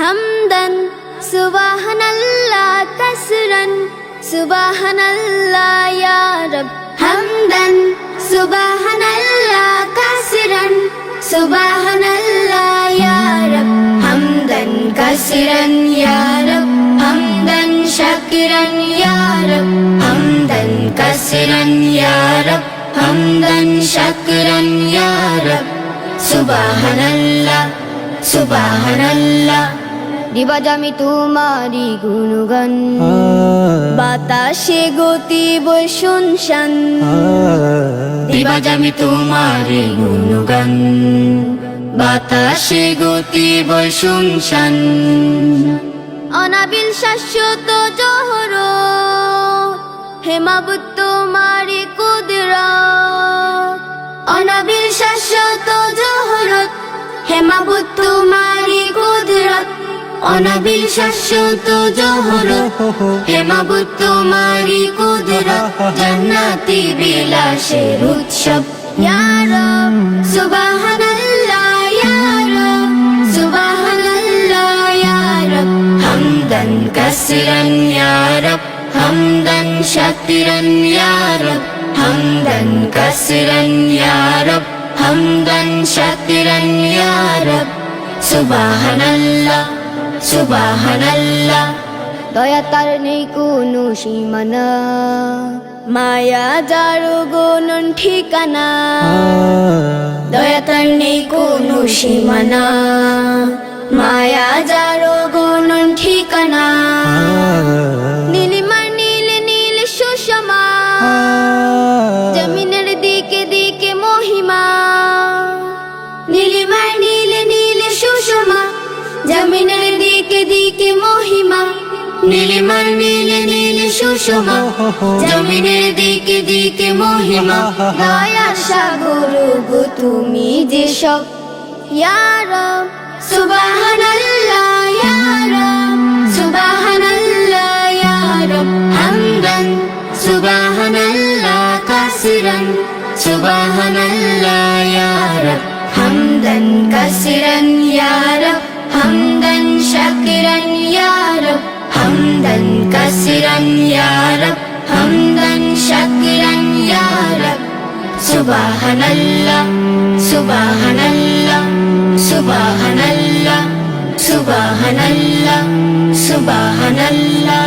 হামদন সুবাহানাল্লাহ কসরন সুবাহানাল্লাহ ইয়া রব হামদন সুবাহানাল্লাহ কসরন সুবাহানাল্লাহ ইয়া রব হামদন কসরন ইয়া রব হামদন শাকিরান ইয়া রব হামদন কসরন ইয়া রব হামদন শাকিরান ইয়া রব সুবহানাল্লাহ সুবহানাল্লাহ দিবাজ আমি তোমারি গুণগান বাতাসে গতি বৈশুনশান দিবাজ আমি তোমারি গুণগান। বাতাসে গতি বৈশুনশান অনাবিল শাশ্বত জহর। হেমাবুত তোমারি কুদর। অনাবিল শাশ্বত জহর। হেমাবুত তোমার অনাবিল শাশ্বত জহরত হেমাবুত তোমারি কুদরত, জান্নাতি বিলাসের উৎসব। ইয়া রব সুবহানাল্লাহ ইয়া রব সুবহানাল্লাহ ইয়া রব হামদান কাসিরান ইয়া রব হামদান শাকিরান ইয়া রব হামদান কাসিরান ইয়া রব হামদান শাকিরান ইয়া রব সুবহানাল্লাহ। সুবহানাল্লাহ। দয়া তার নেই কোনো সীমানা। মায়া যার গনন ঠিকানা। দয়া তার নেই কোনো সীমানা। মায়া যার নীলিমার নীলে নীলে সুষমা জমিনের দিকে দিকে মহিমা। দয়া সাগর গো তুমি যে সব। ইয়ার সুবহানাল্লাহ ইয়ার সুবহানাল্লাহ ইয়ার হামদান সুবহানাল্লাহ কাসিরান সুবহানাল্লাহ। হামদান কাসিরান হামদান শাকিরান ইয়ার সুবহানাল্লাহ সুবহানাল্লাহ সুবহানাল্লাহ সুবহানাল্লাহ সুবহানাল্লাহ